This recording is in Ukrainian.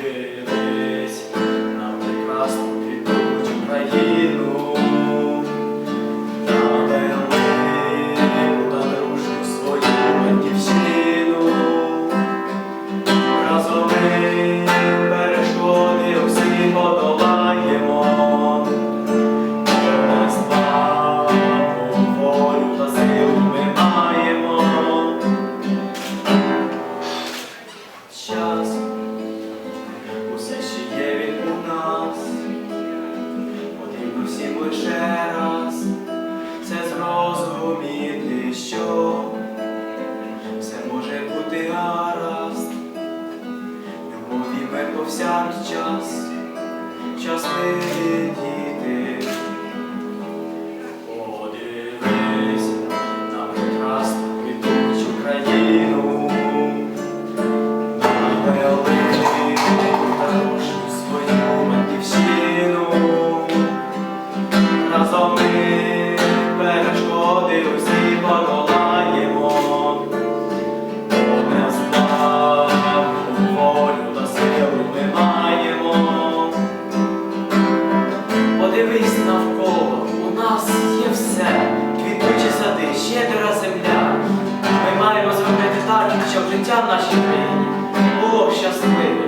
Подивись на прекрасну квітучу країну, на велику та свою батьківщину. Разом зрозуміти, що все може бути гаразд, любові ми повсякчас, діти. Навколо, у нас є все. Квітучі сади, щедра земля. Ми маємо зробити так, щоб життя в нашій країні було щасливим.